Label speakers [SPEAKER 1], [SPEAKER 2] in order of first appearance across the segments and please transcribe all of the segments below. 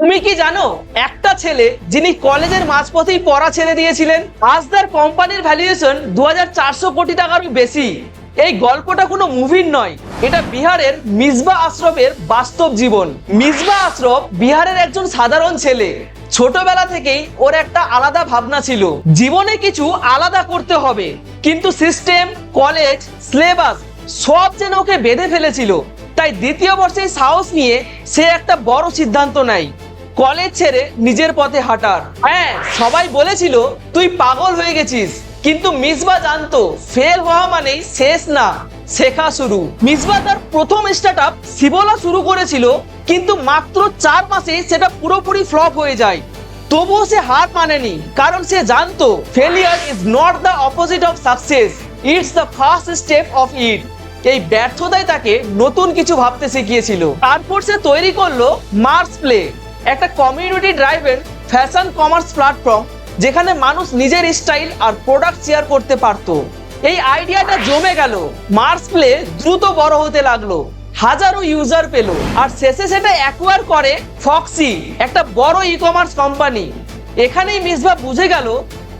[SPEAKER 1] তুমি কি জানো, একটা ছেলে যিনি কলেজের মাঝপথেই পড়া ছেড়ে দিয়েছিলেন, আজ তার কোম্পানির ভ্যালুয়েশন দু হাজার চারশো কোটি টাকারও বেশি। এই গল্পটা কোনো মুভির নয়, এটা বিহারের মিসবা আশরফের বাস্তব জীবন। মিসবা আশরফ বিহারের একজন সাধারণ ছেলে। ছোটবেলা থেকেই ওর একটা আলাদা ভাবনা ছিল, জীবনে কিছু আলাদা করতে হবে। কিন্তু সিস্টেম কলেজ সিলেবাস সব যেন ওকে বেঁধে ফেলেছিল। তাই দ্বিতীয় বর্ষে সাহস নিয়ে সে একটা বড় সিদ্ধান্ত নেয়। কলেজ ছেড়ে নিজের পথে হাঁটার। হ্যাঁ সবাই বলেছিল, তুই পাগল হয়ে গেছিস। কিন্তু মিসবা জানতো, ফেল হওয়া মানেই শেষ না, শেখা শুরু। মিসবা তার প্রথম স্টার্ট আপ সিবোলা শুরু করেছিল, কিন্তু মাত্র চার মাসে সেটা পুরোপুরি ফ্লপ হয়ে যায়। তবুও সে হার মানেনি, কারণ সে জানতো failure is not the opposite of success it's the first step of it এই ব্যর্থতাই তাকে নতুন কিছু ভাবতে শিখিয়েছিল। তারপর সে তৈরি করল মার্স প্লে একটা community driven fashion commerce platform যেখানে মানুষ নিজের স্টাইল আর প্রোডাক্ট শেয়ার করতে পারতো। এই আইডিয়াটা জমে গেল। মার্স প্লে দ্রুত বড় হতে লাগল। হাজারো ইউজার পেল। আর শেষে সেটা অ্যাকোয়ার করে ফক্সি একটা বড় ই কমার্স কোম্পানি এখানেই মিসবা বুঝে গেল,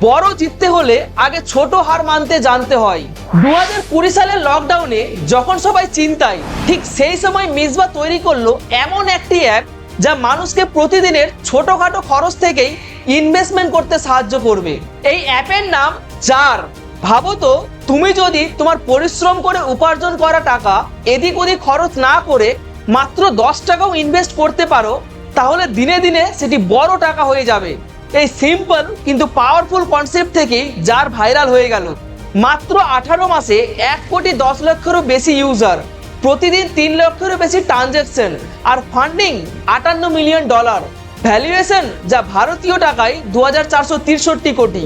[SPEAKER 1] বড় জিততে হলে আগে ছোট হার মানতে জানতে হয়। দু হাজার কুড়ি সালের লকডাউনে যখন সবাই চিন্তায়, ঠিক সেই সময় মিসবা তৈরি করল এমন একটি অ্যাপ যা মানুষকে প্রতিদিনের ছোটখাটো খরচ থেকেই ইনভেস্টমেন্ট করতে সাহায্য করবে। এই অ্যাপের নাম চার। ভাবো তো, তুমি যদি তোমার পরিশ্রম করে উপার্জন করা টাকা এদিক ওদিক খরচ না করে মাত্র দশ টাকাও ইনভেস্ট করতে পারো, তাহলে দিনে দিনে সেটি বড় টাকা হয়ে যাবে। এই সিম্পল কিন্তু পাওয়ারফুল কনসেপ্ট থেকেই যার ভাইরাল হয়ে গেল। মাত্র আঠারো মাসে এক কোটি দশ লক্ষেরও বেশি ইউজার প্রতিদিন তিন লক্ষেরও বেশি ট্রানজ্যাকশন আর ফান্ডিং আটান্ন মিলিয়ন ডলার। ভ্যালুয়েশন যা ভারতীয় টাকায় দু হাজার কোটি।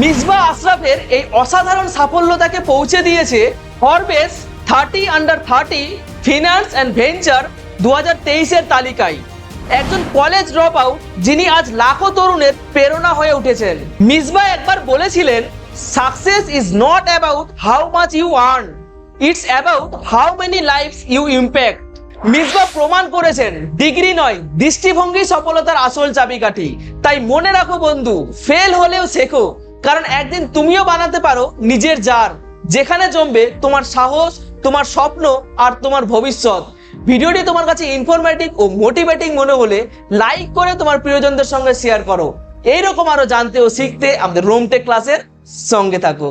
[SPEAKER 1] মিসবা আশরাফের এই অসাধারণ সাফল্য তাকে পৌঁছে দিয়েছে Forbes thirty under thirty finance and venture দু হাজার তালিকায়। একজন কলেজ ড্রপ আউট যিনি আজ লাখো তরুণের প্রেরণা হয়ে উঠেছেন। মিসবা একবার বলেছিলেন success is not about how much you earn it's about how many life you impact Misbah প্রমাণ করেছেন, ডিগ্রি নয়, দৃষ্টিভঙ্গি, সফলতার আসল চাবিকাঠি। তাই মনে রাখো বন্ধু ফেল হলেও শেখো, কারণ একদিন তুমিও বানাতে পারো নিজের জার, যেখানে জমবে তোমার সাহস, তোমার স্বপ্ন আর তোমার ভবিষ্যৎ। ভিডিওটি তোমার কাছে ইনফরমেটিভ ও মোটিভেটিং মনে হলে লাইক করে তোমার প্রিয়জনদের সঙ্গে শেয়ার করো। এইরকম আরও জানতে ও শিখতে আমাদের রোমটেক ক্লাসের সঙ্গে থাকো।